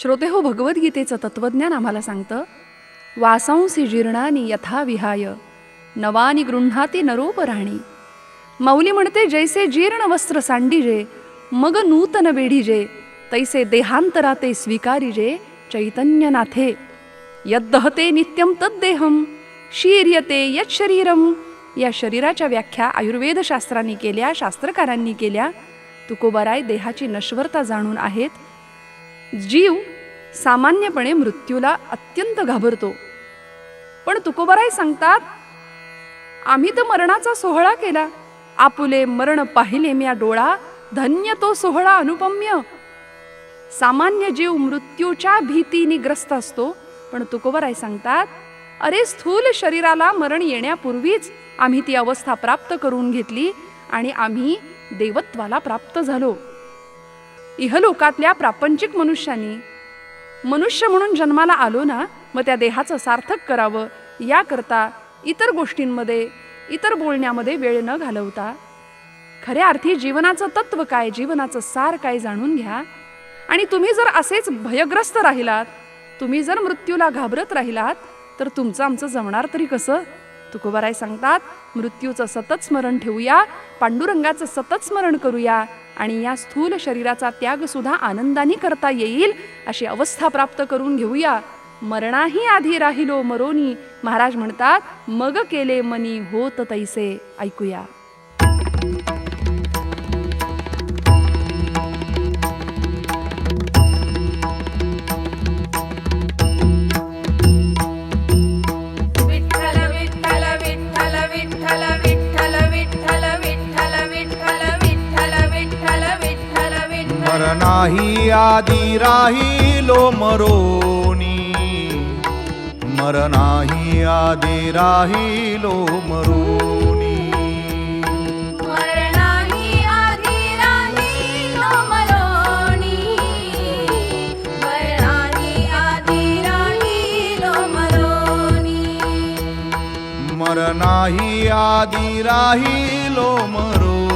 श्रोते हो भगवद्गीतेचं तत्वज्ञान आम्हाला सांगतं वासांसी जीर्णानी यथा विहाय नवानी गृह्णाती नरोपराणी माऊली म्हणते जैसे जीर्ण वस्त्र सांडीजे मग नूतन बेढीजे तैसे देहांतरा ते स्वीकारिजे चैतन्यनाथे। यद्दहते नित्यम तद्देहम शीर्यते यत शरीरम या शरीराच्या व्याख्या आयुर्वेद शास्त्रांनी केल्या शास्त्रकारांनी केल्या. तुकोबाराय देहाची नश्वरता जाणून आहेत जीव सामान्यपणे मृत्यूला अत्यंत घाबरतो. पण तुकोबाराय सांगतात आम्ही तर मरणाचा सोहळा केला. आपुले मरण पाहिले म्या डोळा धन्य तो सोहळा अनुपम्य. सामान्य जीव मृत्यूच्या भीतीने ग्रस्त असतो. पण तुकोबराय सांगतात अरे स्थूल शरीराला मरण येण्यापूर्वीच आम्ही ती अवस्था प्राप्त करून घेतली आणि आम्ही देवत्वाला प्राप्त झालो. इहलोकातल्या प्रापंचिक मनुष्यानी. मनुष्य म्हणून जन्माला आलो ना मग त्या देहाचं सार्थक करावं याकरता इतर गोष्टींमध्ये इतर बोलण्यामध्ये वेळ न घालवता. खऱ्या अर्थी जीवनाचं तत्व काय जीवनाचं सार काय जाणून घ्या. आणि तुम्ही जर असेच भयग्रस्त राहिलात तुम्ही जर मृत्यूला घाबरत राहिलात तर तुमचं आमचं जमणार तरी कसं? तुकोबाराय सांगतात मृत्यूचं सतत स्मरण ठेवूया पांडुरंगाचं सतत स्मरण करूया आणि या स्थूल शरीराचा त्याग सुद्धा आनंदाने करता येईल अशी अवस्था प्राप्त करून घेऊया. मरणाही आधी राहिलो मरोनी. महाराज म्हणतात मग केले मनी होत तैसे. ऐकूया. नाही आधी राहिलो मरोनी. मर नाही आधी राहिलो मरोनी. मर नाही आधी राहिलो मरो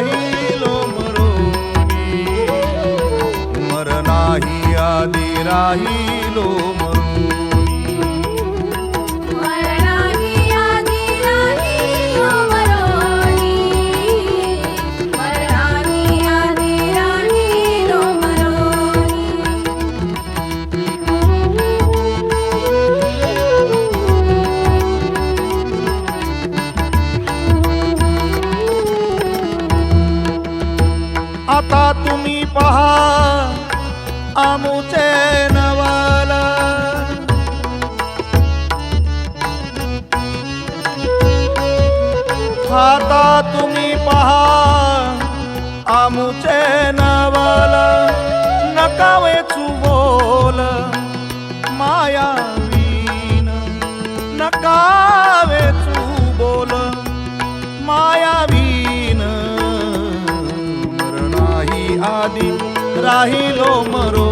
राहिलो मरोनी मर नाही आधी राहिलो দাতা তুমি পাহাড় আমুচে নওয়ালা দাতা তুমি পাহাড় আমুচে ચાહી લો મરો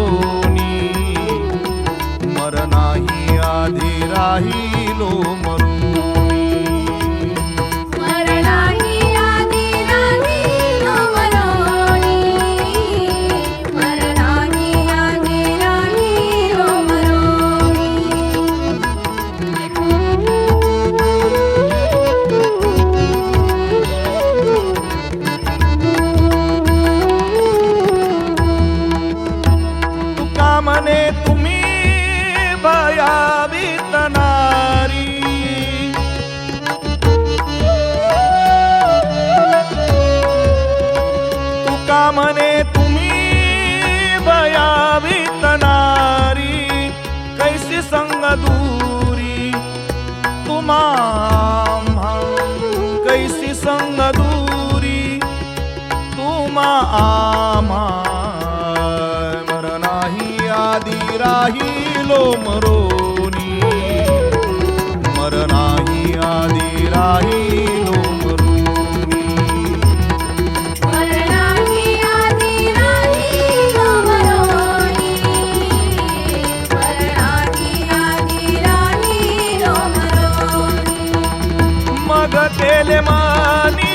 तुझी संग दूरी तुम्हा कैसी संग दूरी तुम्हा आम्हा मरनाही आदी राहिलो मरोनी मरनाही आदी राही ಮೇಲೆ ಮಾನಿ